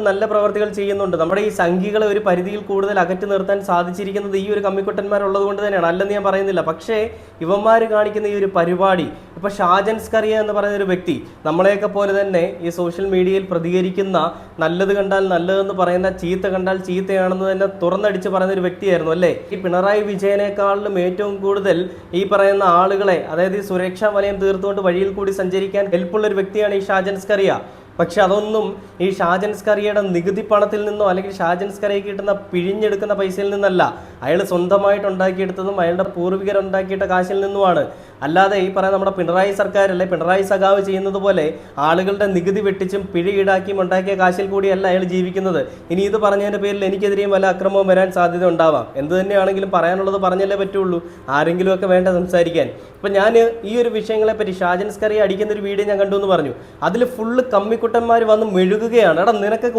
നല്ല പ്രവർത്തികൾ ചെയ്യുന്നുണ്ട്. നമ്മുടെ ഈ സംഖ്യകളെ ഒരു പരിധിയിൽ കൂടുതൽ അകറ്റി നിർത്താൻ സാധിച്ചിരിക്കുന്നത് ഈ ഒരു കമ്മിക്കുട്ടന്മാരുള്ളത് കൊണ്ട് തന്നെയാണ്. അല്ലെന്ന് ഞാൻ പറയുന്നില്ല. പക്ഷേ ഇവന്മാർ കാണിക്കുന്ന ഈ ഒരു പരിപാടി ഇപ്പൊ ഷാജൻസ് കറിയ എന്ന് പറയുന്ന ഒരു വ്യക്തി നമ്മളെയൊക്കെ പോലെ തന്നെ ഈ സോഷ്യൽ മീഡിയയിൽ പ്രതികരിക്കുന്ന നല്ലത് കണ്ടാൽ നല്ലതെന്ന് പറയുന്ന ചീത്ത കണ്ടാൽ ചീത്തയാണെന്ന് തന്നെ തുറന്നടിച്ച് പറയുന്ന ഒരു വ്യക്തിയായിരുന്നു അല്ലേ? ഈ പിണറായി വിജയനേക്കാളിലും ഏറ്റവും കൂടുതൽ ഈ പറയുന്ന ആളുകളെ അതായത് ഈ സുരക്ഷാ വലയം തീർത്തുകൊണ്ട് വഴിയിൽ കൂടി സഞ്ചരിക്കാൻ ഹെൽപ്പുള്ള ഒരു വ്യക്തിയാണ് ഈ ഷാജൻസ് കറിയ. പക്ഷെ അതൊന്നും ഈ ഷാജൻസ് കറിയുടെ നികുതി പണത്തിൽ നിന്നോ അല്ലെങ്കിൽ ഷാജൻസ് കറിക്ക് കിട്ടുന്ന പിഴിഞ്ഞെടുക്കുന്ന പൈസയിൽ നിന്നല്ല. അയാൾ സ്വന്തമായിട്ട് ഉണ്ടാക്കിയെടുത്തതും അയാളുടെ പൂർവികർ ഉണ്ടാക്കിയിട്ട കാശിൽ നിന്നുമാണ്. അല്ലാതെ ഈ പറയുന്ന നമ്മുടെ പിണറായി സർക്കാർ സർക്കാരല്ലേ പിണറായി സഖാവ് ചെയ്യുന്നത് പോലെ ആളുകളുടെ നികുതി വെട്ടിച്ചും പിഴ ഈടാക്കിയും ഉണ്ടാക്കിയ കാശിൽ കൂടിയല്ല അയാൾ ജീവിക്കുന്നത്. ഇനി ഇത് പറഞ്ഞതിന്റെ പേരിൽ എനിക്കെതിരെയും വല്ല അക്രമവും വരാൻ സാധ്യത ഉണ്ടാവാം. എന്ത് തന്നെയാണെങ്കിലും പറയാനുള്ളത് പറഞ്ഞല്ലേ പറ്റുള്ളൂ. ആരെങ്കിലുമൊക്കെ വേണ്ട സംസാരിക്കാൻ. ഇപ്പം ഞാൻ ഈ ഒരു വിഷയങ്ങളെപ്പറ്റി ഷാജൻസ് കറി അടിക്കുന്ന ഒരു വീഡിയോ ഞാൻ കണ്ടു എന്ന് പറഞ്ഞു. അതിൽ ഫുള്ള് കമ്മിക്കുട്ടന്മാർ വന്ന് മെഴുകുകയാണ്. എടാ നിനക്കൊക്കെ